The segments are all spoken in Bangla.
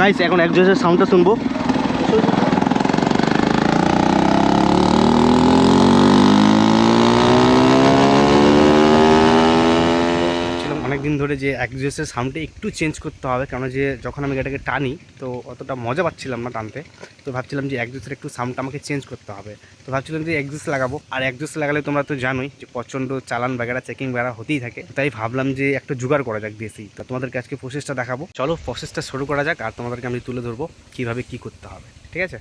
গাইস এখন এক জোসের সাউন্ডটা শুনব। অনেকদিন ধরে যে একজোসের সাউন্ডটা একটু চেঞ্জ করতে হবে কারণ যে যখন আমি এটাকে টানি, তো অতটা মজা পাচ্ছিলাম না টানতে। তো ভাবছিলাম যে একজোসের একটু সাউন্ডটা আমাকে চেঞ্জ করতে হবে। তো ভাবছিলাম যে একজোস লাগাবো। আর একজোস লাগালে তোমরা তো জানোই যে প্রচণ্ড চালান বাগেরা, চেকিং বেড়া হতেই থাকে। তাই ভাবলাম যে একটা জোগাড় করা যাক দেশি। তো তোমাদেরকে আজকে প্রসেসটা দেখাবো। চলো প্রসেসটা শুরু করা যাক আর তোমাদেরকে আমি তুলে ধরবো কীভাবে কী করতে হবে। ঠিক আছে?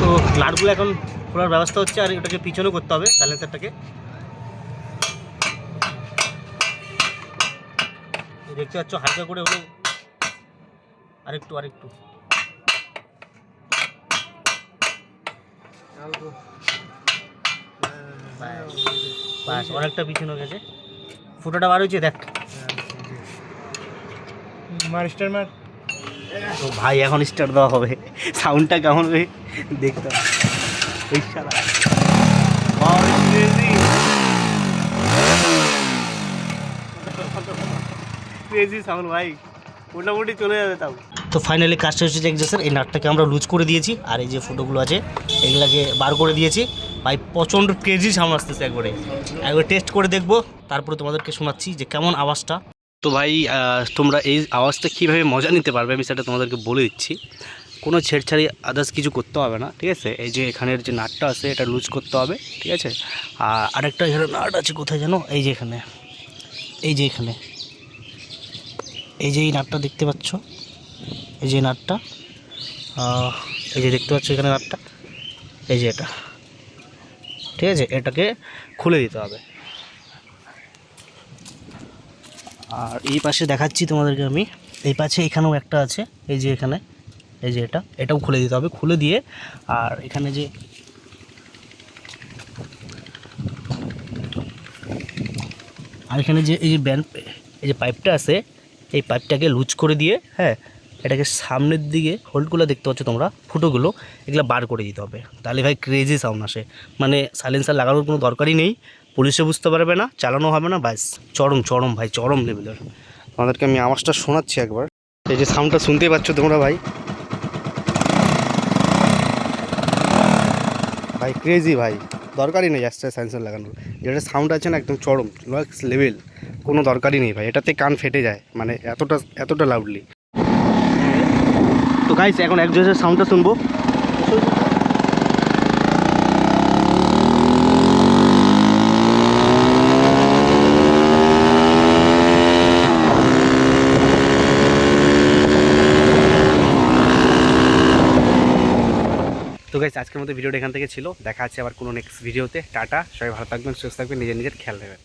তো লাটগুলো এখন খোলার ব্যবস্থা হচ্ছে আর এটাকে পিছনেও করতে হবে সাইলেন্সারটাকে দেখতে পাচ্ছ হালকা করে হলো আরেকটু আরেকটু। ব্যাস অনেকটা পিছনে গেছে। ফুটোটা বার হয়েছে দেখ। মার স্টার মার। তো ভাই এখন স্টার দেওয়া হবে। সাউন্ডটা কেমন হবে? দেখতে। Wow, it's Crazy sound ভাই। মোটামুটি চলে যাবে তাও। তো ফাইনালি কাজটা হচ্ছে এক্সাসের এই নাটটাকে আমরা লুজ করে দিয়েছি। আর এই যে ফটোগুলো আছে এগুলাকে বার করে দিয়েছি। ভাই প্রচণ্ড ক্রেজি সাউন্ড আসতেছে একবারে। একবার টেস্ট করে দেখব। তারপরে তোমাদেরকে শোনাচ্ছি যে কেমন আওয়াজটা। তো ভাই তোমরা এই আওয়াজটা কীভাবে মজা নিতে পারবে আমি সেটা তোমাদেরকে বলে দিচ্ছি। কোনো ছেড়ছাড়ি আদার্স কিছু করতে হবে না ঠিক আছে? এই যে এখানের যে নাটটা আছে এটা লুজ করতে হবে ঠিক আছে? আর আরেকটা এখানে নাট আছে কোথায় জানো এই যে এখানে। এই যে এখানে। এই যে এই নাটটা দেখতে পাচ্ছ? এই যে নাটটা। এই যে দেখতে পাচ্ছ এখানে নাটটা? এই যে এটা। ঠিক আছে? এটাকে খুলে দিতে হবে। আর এই পাশে দেখাচ্ছি তোমাদেরকে আমি। এই পাশে এখানেও একটা আছে। এই যে এখানে। এই যে এটা। এটাও খুলে দিতে হবে। খুলে দিয়ে আর এখানে যে আর এখানে যে এই যে ব্যান্ড, এই যে পাইপটা আছে এই পাইপটাকে লুজ করে দিয়ে হ্যাঁ এটাকে সামনের দিকে হোল্ডগুলো দেখতে পাচ্ছ তোমরা, ফুটোগুলো, এগুলো বার করে দিতে হবে। তাহলে ভাই ক্রেজি সাউন্ড আসে। মানে সাইলেন্সার লাগানোর কোনো দরকারই নেই, পুলিশে বুঝতে পারবে না, চালানো হবে না, ব্যাস। চরম চরম ভাই, চরম লেভেলের আমাদেরকে আমি আওয়াজটা শোনাচ্ছি একবার। এই যে সাউন্ডটা শুনতেই পাচ্ছ তোমরা ভাই। ভাই ক্রেজি ভাই। দরকারই নেই এক্সট্রা সেন্সর লাগানোর। যেটা সাউন্ড আছে না, একদম চরম লক্স লেভেল কোনো দরকারই নেই ভাই, এটাতে কান ফেটে যায় মানে এতটা এতটা লাউডলি তো গাইস এখন এক জোসের সাউন্ডটা শুনব। তো গাইস আজকের মতো ভিডিওটা এখান থেকে ছিল। দেখা আছে আবার কোনো নেক্সট ভিডিওতে টাটা, সবাই ভালো থাকবেন, সুস্থ থাকবেন, নিজের নিজের খেয়াল রাখবেন।